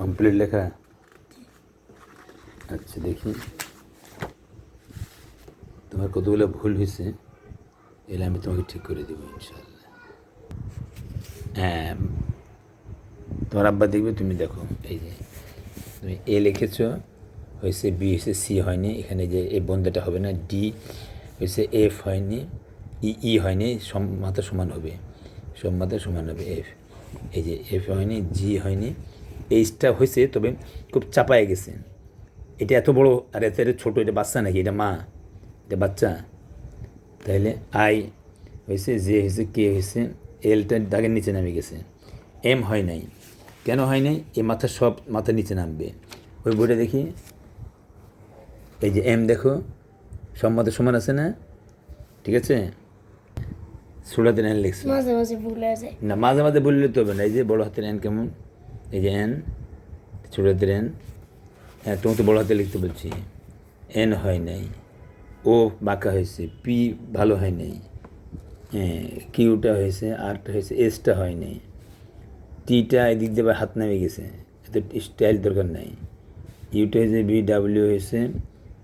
Complete লেখা আচ্ছা দেখি। তোমার কতগুলো ভুল হয়েছে এলে আমি তোমাকে ঠিক করে দেবো ইনশাল্লাহ হ্যাঁ তোমার আব্বা দেখবে, তুমি দেখো, এই যে, তুমি এ লিখেছো, হয়েছে বি, হয়েছে সি হয়নি, এখানে যে এই বন্ধটা হবে না, ডি, হয়েছে এফ হয়নি, ই ই হয়নি সম মাথা সমান হবে সব মাথা সমান হবে এফ। এই যে এফ হয়নি, জি হয়নি এইচটা হয়েছে তবে খুব চাপায় গেছে। এটা এত বড় আর এত এত ছোটো এটা বাচ্চা নাকি? এটা মা এটা বাচ্চা। তাহলে আই হয়েছে জে হয়েছে কে হয়েছে এলটা দাগের নিচে নামে গেছে। এম হয় নাই। কেন হয় নাই? এ মাথা সব মাথা নিচে নামবে। ওই বইটা দেখি। এই যে এম দেখো সব মাথা সমান আছে না? ঠিক আছে? সুরাতের এন লিখছে। মাঝে মাঝে ভুল না মাঝে মাঝে বললে তো হবে না। এই যে বড় হাতের এন কেমন? এই যে এন, ছোট হাতের এন। হ্যাঁ তোমাকে তো বড় হাতে লিখতে বলছি। এন হয় নাই। ও বাঁকা হয়েছে, পি ভালো হয় নাই। হ্যাঁ কিউটা হয়েছে আরটা হয়েছে, এসটা হয় নাই। টিটা এদিক দিয়ে হাত নামে গেছে। এত স্টাইল দরকার নাই। ইউটা হয়েছে, বি, ডাব্লিউ হয়েছে,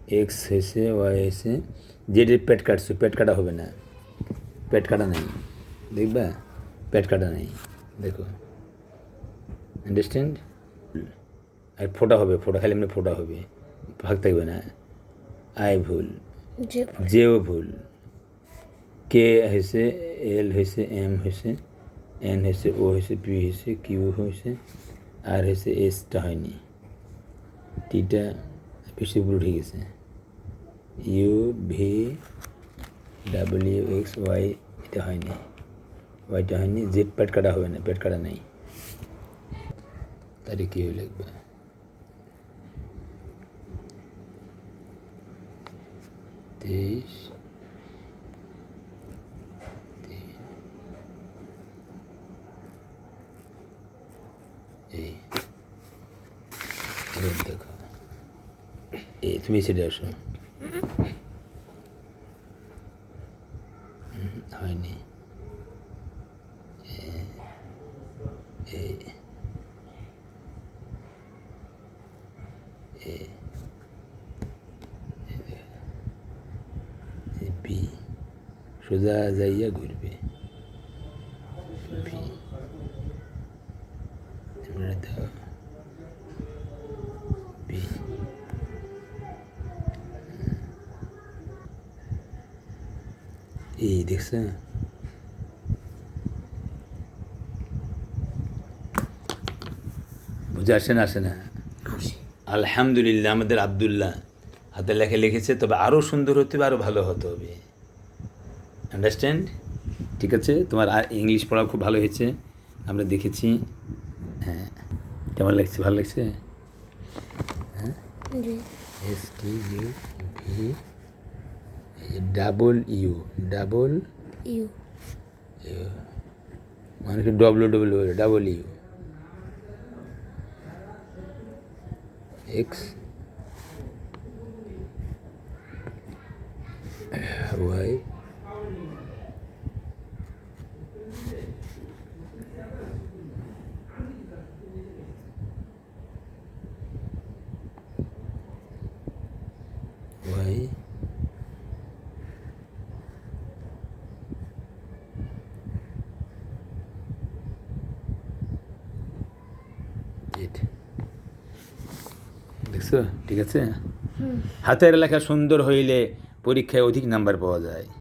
এক্স হয়েছে, ওয়াই হয়েছে। জেডের পেট কাটছে, পেট কাটা হবে না। পেট কাটা নাই। দেখবা? পেট কাটা নাই। দেখো। আন্ডারস্ট্যান্ড আর ফোটা হবে ফোটা খালি এমনি ফোটা হবে। ভাগ থাকবে না। আই ভুল। যে জেও ভুল। কে হয়েছে এল হয়েছে এম হয়েছে এন হয়েছে ও হয়েছে পি হয়েছে কিউ হয়েছে আর হয়েছে এসটা হয়নি। টিটা বেশি ভুল উঠে গেছে। U V W X Y এটা হয়নি। ওয়াইটা হয়নি জেড পেট কাটা হবে না পেট কাটা নেই। তাহলে কী হয়ে লিখবে তেইশ এই এবার দেখো এই তুমি সেটা আসো হুম, হয়নি এ- এই এ- এই বি সোজা যাইয়া ঘুরবে এই দেখছে বুঝে আসে না আসে না আলহামদুলিল্লাহ আমাদের আবদুল্লাহ হাতে লেখে লিখেছে তবে আরও সুন্দর হতে হবে আরও ভালো হতে হবে আন্ডারস্ট্যান্ড ঠিক আছে তোমার আর ইংলিশ পড়া খুব ভালো হয়েছে আমরা দেখেছি। হ্যাঁ কেমন লাগছে? ভালো লাগছে? জি। S T U V double U double U মানে কি W W double U X Y দেখছ? ঠিক আছে? হাতের লেখা সুন্দর হইলে পরীক্ষায় অধিক নাম্বার পাওয়া যায়।